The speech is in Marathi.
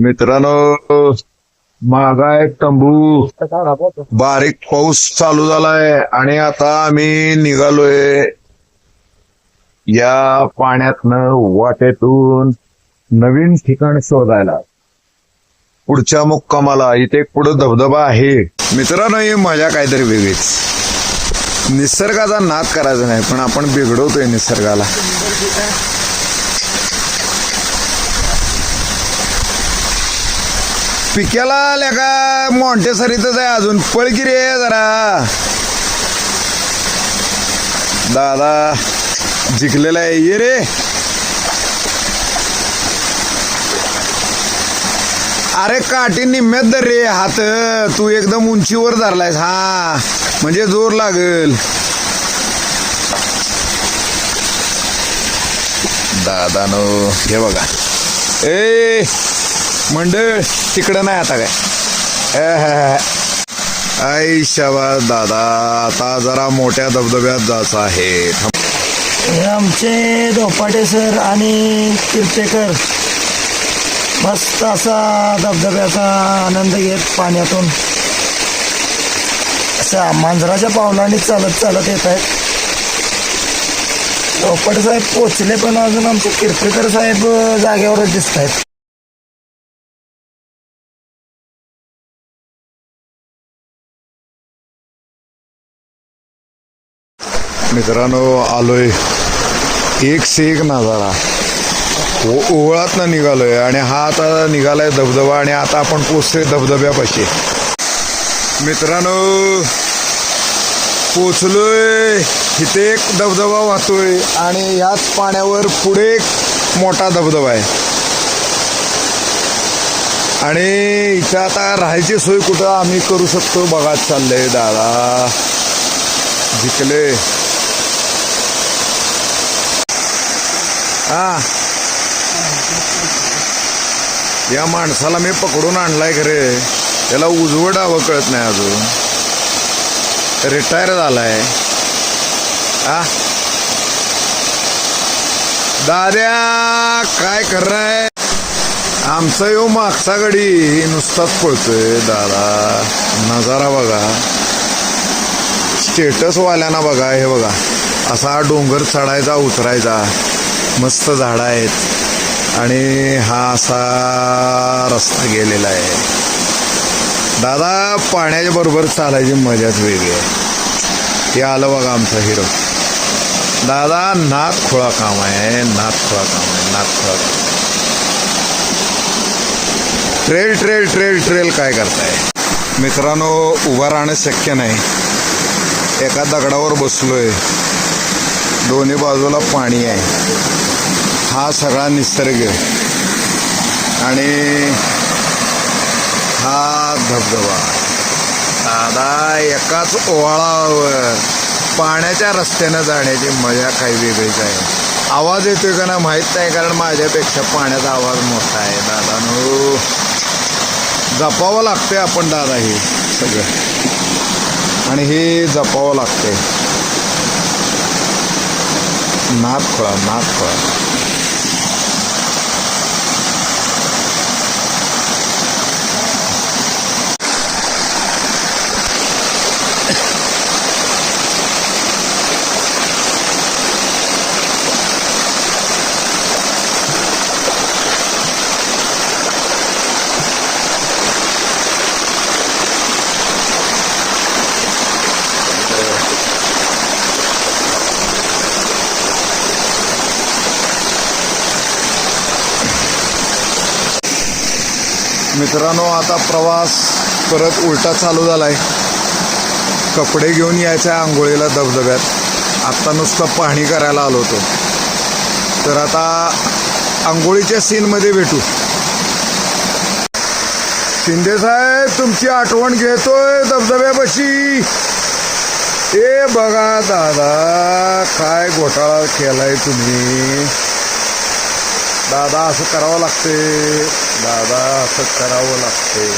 मित्रांनो मागा एक तंबू. बारीक पाऊस चालू झालाय आणि आता आम्ही निघालोय या पाण्यातनं वाटेतून नवीन ठिकाण शोधायला. पुढच्या मुक्कामाला इथे पुढे पुढं धबधबा आहे. मित्रांनो ही मजा काहीतरी वेगळीच. निसर्गाचा नाद करायचा नाही पण आपण बिघडवतोय निसर्गाला. पिक्याला आल्या का? मॉन्टेसरीतच आहे अजून. पळकी रे जरा. दादा जिंकलेला आहे. ये रे. अरे काठी निम्म्यात धर रे हात. तू एकदम उंचीवर धरलायस. हा. म्हणजे जोर लागल. दादा नो हे बघा. ए! मंडळ तिकडं नाही आता काय. आई शाबास दादा आता जरा मोठ्या धबधब्यात जायचं आहे. आमचे धोपाटे सर आणि कीर्तेकर मस्त असा धबधब्याचा आनंद घेत पाण्यातून. अशा मांजराच्या पावलाने चालत चालत येत आहेत. धोपाटे साहेब पोचले पण अजून आमचे कीर्तेकर साहेब जागेवरच दिसत आहेत. मित्रांनो आलोय. एक से एक नजारा. ओ- ओवळातनं निघालोय आणि हा आता निघालाय धबधबा आणि आता आपण पोचतोय धबधब्यापाशी. मित्रांनो पोचलोय इथे एक धबधबा वाहतोय आणि याच पाण्यावर पुढे एक मोठा धबधबा आहे. आणि इथं आता राहायची सोय कुठं आम्ही करू शकतो? बघा चाललंय दादा. जिंकले. हा. या माणसाला मी पकडून आणलाय खरे. त्याला उजवं डावं कळत नाही अजून. रिटायर झालाय. आ दाद्या काय करणार आमचा यो मागचा गडी. नुसताच पळतोय दादा. नजारा बघा. स्टेटसवाल्यांना बघा हे बघा. असा डोंगर चढायचा उतरायचा. मस्त झाडं आहेत. आणि हा असा रस्ता गेलेला आहे. दादा पाण्याच्या बरोबर चालायची मजाच वेगळी आहे. हे आलं बघा आमचा हिरो. दादा नाक खोळा काम आहे. नात खोळा काम आहे. नात खोळा काम ट्रेल ट्रेल ट्रेल ट्रेल काय करताय? मित्रांनो उभा राहणं शक्य नाही. एका दगडावर बसलोय. दोन्ही बाजूला पाणी आहे. हा सगळा निसर्ग आणि हा धबधबा. दादा एकाच ओवाळावर पाण्याच्या रस्त्यानं जाण्याची मजा काही वेगळीच आहे. आवाज येतोय का ना माहीत नाही कारण माझ्यापेक्षा पाण्याचा आवाज मोठा आहे. दादानो जपावं लागतंय आपण दादा हे सगळं. आणि हे जपावं लागतंय. नाथ खोळा नाथ खोळा मित्रांनो आता प्रवास परत उलटा चालू झालाय. कपडे घेऊन यायचं आहे आंघोळीला धबधब्यात. आत्ता नुसतं पाहणी करायला आलो होतो. तर आता आंघोळीच्या सीनमध्ये भेटू. शिंदे साहेब तुमची आठवण घेतोय धबधब्यापाशी. ए बघा दादा काय घोटाळा केलाय तुम्ही? दादा असं करावं लागते. दादा असं करावं लागते.